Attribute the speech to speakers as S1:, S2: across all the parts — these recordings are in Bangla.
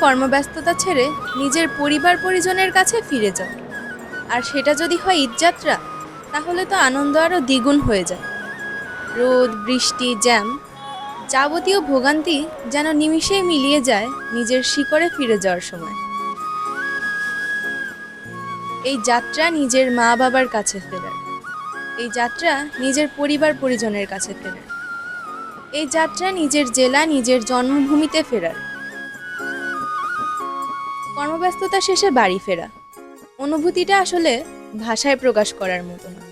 S1: কর্মব্যস্ততা ছেড়ে নিজের পরিবার পরিজনের কাছে ফিরে যাও। আর সেটা যদি হয় ঈদযাত্রা, তাহলে তো আনন্দ আরও দ্বিগুণ হয়ে যায়। রোদ, বৃষ্টি, জ্যাম যাবতীয় ভোগান্তি যেন নিমিষেই মিলিয়ে যায় নিজের শিকড়ে ফিরে যাওয়ার সময়। এই যাত্রা নিজের মা বাবার কাছে ফেরার। এই যাত্রা নিজের পরিবার পরিজনের কাছে ফেরার। এই যাত্রা নিজের জেলা, নিজের জন্মভূমিতে ফেরার। কর্মব্যস্ততা শেষে বাড়ি ফেরা। অনুভূতিটা আসলে ভাষায় প্রকাশ করার মতো না।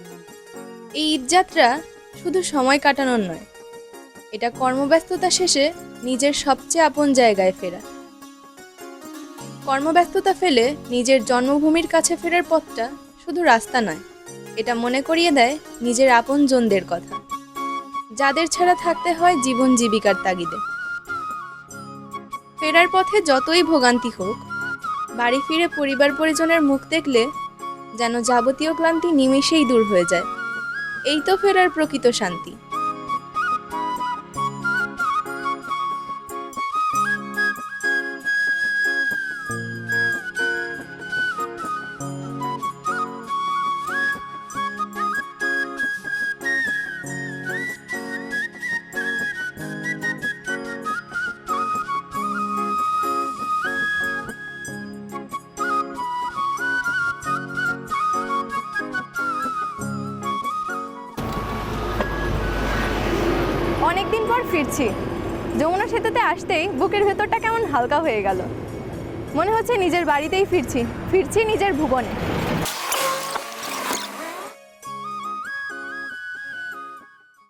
S1: এই ঈদযাত্রা শুধু সময় কাটানোর নয়, এটা কর্মব্যস্ততা শেষে নিজের সবচেয়ে আপন জায়গায় ফেরা। কর্মব্যস্ততা ফেলে নিজের জন্মভূমির কাছে ফেরার পথটা শুধু রাস্তা নয়, এটা মনে করিয়ে দেয় নিজের আপনজনদের কথা, যাদের ছাড়া থাকতে হয় জীবন জীবিকার তাগিদে। ফেরার পথে যতই ভোগান্তি হোক বাড়ি ফিরে পরিবার পরিজনের মুখ দেখলে যেন যাবতীয় ক্লান্তি নিমেষেই দূর হয়ে যায়। এই তো ফেরার প্রকৃত শান্তি।
S2: অনেকদিন পর ফিরছি। যমুনা সেতুতে আসতেই বুকের ভেতরটা কেমন হালকা হয়ে গেল। মনে হচ্ছে নিজের বাড়িতেই ফিরছি ফিরছি নিজের ভুবনে।